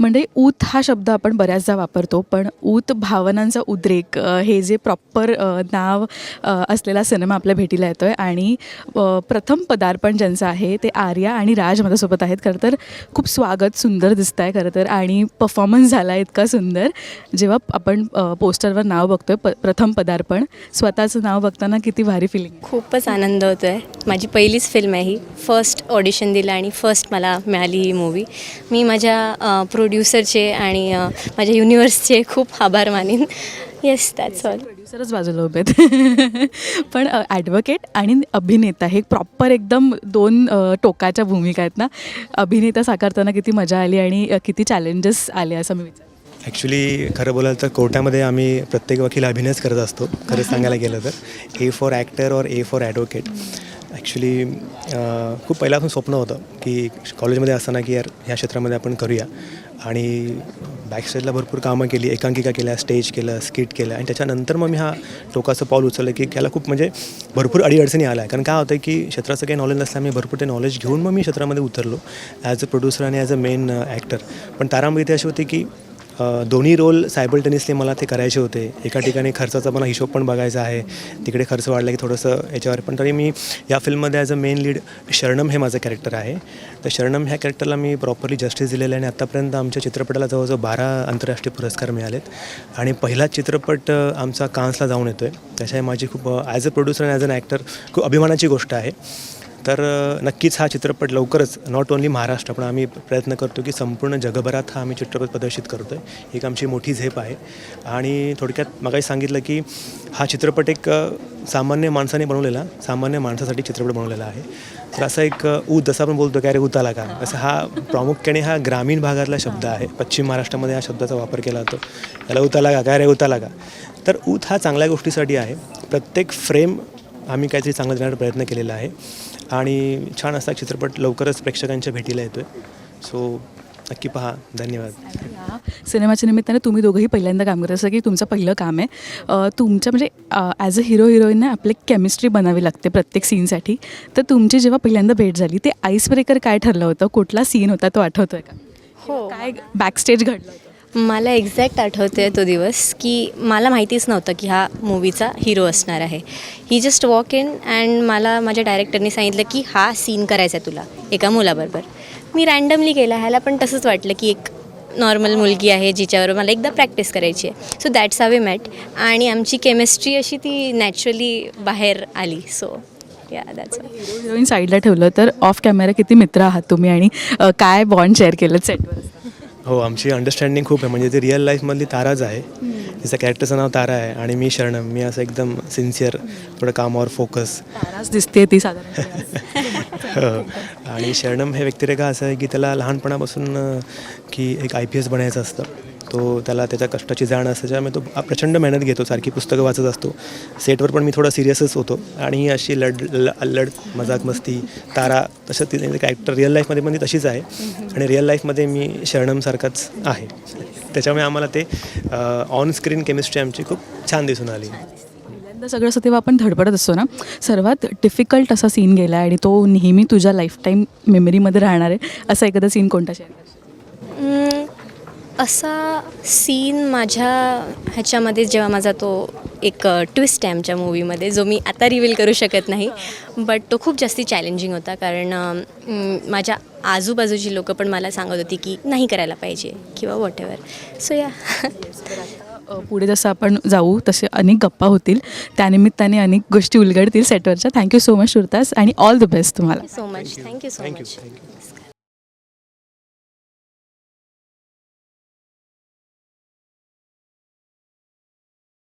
म्हणजे ऊत हा शब्द आपण बऱ्याचदा वापरतो पण ऊत भावनांचा उद्रेक हे जे प्रॉपर नाव असलेला सिनेमा आपल्या भेटीला येतो आहे आणि प्रथम पदार्पण ज्यांचं आहे ते आर्या आणि राज माझ्यासोबत आहेत. खरं तर खूप स्वागत सुंदर दिसत आहे खरं तर आणि परफॉर्मन्स झाला इतका सुंदर. जेव्हा आपण पोस्टरवर नाव बघतो आहे प प्रथम पदार्पण स्वतःचं नाव बघताना किती भारी फिलिंग खूपच आनंद होतो आहे माझी पहिलीच फिल्म आहे ही. फर्स्ट ऑडिशन दिलं आणि फर्स्ट मला मिळाली ही मूवी मी माझ्या प्रोड्युसरचे आणि माझ्या युनिवर्सचे खूप आभार मानेन. येस दॅट्स ऑल प्रोड्युसरच बाजूला उभे आहेत. पण ॲडव्होकेट आणि अभिनेता हे प्रॉपर एकदम दोन टोकाच्या भूमिका आहेत ना. अभिनेता साकारताना किती मजा आली आणि किती चॅलेंजेस आले असं मी विचार ॲक्च्युली खरं बोलायला तर कोर्टामध्ये आम्ही प्रत्येक वकील अभिनयच करत असतो. खरं सांगायला गेलं तर. ए फॉर ॲक्टर और ए फॉर ॲडव्होकेट ॲक्च्युली खूप पहिल्यापासून स्वप्न होतं की कॉलेजमध्ये असताना की यार ह्या क्षेत्रामध्ये आपण करूया. आणि बॅकस्टेजला भरपूर कामं केली एकांकिका केल्या स्टेज केलं स्किट केलं. आणि त्याच्यानंतर मग मी हा टोकाचं पाऊल उचललं की त्याला खूप म्हणजे भरपूर अडीअडचणी आल्या. कारण काय होतं की क्षेत्राचं काही नॉलेज नसल्यामुळे भरपूर ते नॉलेज घेऊन मग मी क्षेत्रामध्ये उतरलो ॲज अ प्रोड्युसर आणि ॲज अ मेन ॲक्टर पण तारामध्ये इथे अशी होती की दोन्ही रोल सायबल्टेनियसली मला ते करायचे होते. एका ठिकाणी खर्चाचा मला हिशोब पण बघायचा आहे. तिकडे खर्च वाढला की थोडंसं याच्यावर पण. तरी मी या फिल्ममध्ये ॲज अ मेन लीड शरणम हे माझं कॅरेक्टर आहे. तर शरणम ह्या कॅरेक्टरला मी प्रॉपरली जस्टिस दिलेलं आहे आणि आत्तापर्यंत आमच्या चित्रपटाला जवळजवळ बारा आंतरराष्ट्रीय पुरस्कार मिळालेत. आणि पहिलाच चित्रपट आमचा कान्सला जाऊन येतो आहे त्याच्यामुळे माझी खूप ॲज अ प्रोड्युसर आणि ॲज अन ॲक्टर खूप अभिमानाची गोष्ट आहे. तर नक्कीच हा चित्रपट लवकरच नॉट ओन्ली महाराष्ट्र पण आम्ही प्रयत्न करतो की संपूर्ण जगभरात हा आम्ही चित्रपट प्रदर्शित करतो आहे एक आमची मोठी झेप आहे. आणि थोडक्यात मगाही सांगितलं की हा चित्रपट एक सामान्य माणसाने बनवलेला सामान्य माणसासाठी चित्रपट बनवलेला आहे. तर असा एक ऊत जसं आपण बोलतो की अरे ऊत आला का? असं हा प्रामुख्याने हा ग्रामीण भागातला शब्द आहे. पश्चिम महाराष्ट्रामध्ये हा शब्दाचा वापर केला जातो. याला ऊत आला का? काय रे ऊत आला का? तर ऊत हा चांगल्या गोष्टीसाठी आहे. प्रत्येक फ्रेम आम्ही काहीतरी चांगलं देण्याचा प्रयत्न केलेला आहे. आणि छान असा चित्रपट लवकरच प्रेक्षकांच्या भेटीला येतो आहे सो नक्की पहा. धन्यवाद. सिनेमाच्या निमित्ताने तुम्ही दोघंही पहिल्यांदा काम करत असं की तुमचं पहिलं काम आहे. अ, तुमचं म्हणजे ॲज अ हिरो हिरोईनने आपली केमिस्ट्री बनावी लागते प्रत्येक सीनसाठी तर तुमची जेव्हा पहिल्यांदा भेट झाली ते आईस ब्रेकर काय ठरलं होतं? कुठला सीन होता तो आठवतो आहे का? हो. काय बॅकस्टेज घडलं होतं? मला एक्झॅक्ट आठवते तो दिवस की मला माहितीच नव्हतं की हा मूवीचा हिरो असणार आहे. ही जस्ट वॉक इन अँड मला माझ्या डायरेक्टरनी सांगितलं की हा सीन करायचा आहे तुला एका मुलाबरोबर. मी रँडमली केला ह्याला पण तसंच वाटलं की एक नॉर्मल मुलगी आहे जिच्यावर मला एकदा प्रॅक्टिस करायची आहे. So that's how we met आणि आमची केमिस्ट्री अशी ती नॅचरली बाहेर आली. सो या दॅट्स हिरो हिरोईन साईडला ठेवलं तर ऑफ कॅमेरा किती मित्र आहात तुम्ही? आणि काय बॉन्ड शेअर केलं सेटवर हो आमची अंडरस्टँडिंग खूप आहे. म्हणजे ती रिअल लाईफमधली ताराच आहे. तिचं कॅरेक्टरचं नाव तारा आहे आणि मी शरणम. मी असं एकदम सिन्सिअर थोडं कामावर फोकस ताराच दिसते ती साधारण. आणि शरणम हे व्यक्तिरेखा असं आहे की त्याला लहानपणापासून की एक आय पी एस बनायचं असतं. तो त्याला त्याच्या कष्टाची जाण असते त्यामुळे तो प्रचंड मेहनत घेतो सारखी पुस्तकं वाचत असतो. सेटवर पण मी थोडा सिरियसच होतो. आणि अशी लड अल्लड मजाक मस्ती तारा तसं ती कॅरेक्टर रिअल लाईफमध्ये पण ती तशीच आहे. आणि रिअल लाईफमध्ये मी शरणमसारखाच आहे. त्याच्यामुळे आम्हाला ते ऑन स्क्रीन केमिस्ट्री आमची खूप छान दिसून आली. सगळं असं तेव्हा आपण धडपडत असतो ना सर्वात डिफिकल्ट असा सीन गेला आहे आणि तो नेहमी तुझ्या लाईफटाईम मेमरीमध्ये राहणार आहे असा एखादा सीन कोणता शेअर असा सीन माझ्या ह्याच्यामध्ये जेव्हा माझा तो एक ट्विस्ट आहे आमच्या मूवीमध्ये जो मी आता रिव्हील करू शकत नाही बट तो खूप जास्ती चॅलेंजिंग होता. कारण माझ्या आजूबाजूची लोकं पण मला सांगत होती की नाही करायला पाहिजे किंवा वॉट एव्हर सो या पुढे जसं आपण जाऊ तसे अनेक गप्पा होतील. त्यानिमित्ताने अनेक गोष्टी उलगडतील सेटवरच्या थँक्यू सो मच सुरतास आणि ऑल द बेस्ट तुम्हाला. So much thank you so thank you much thank you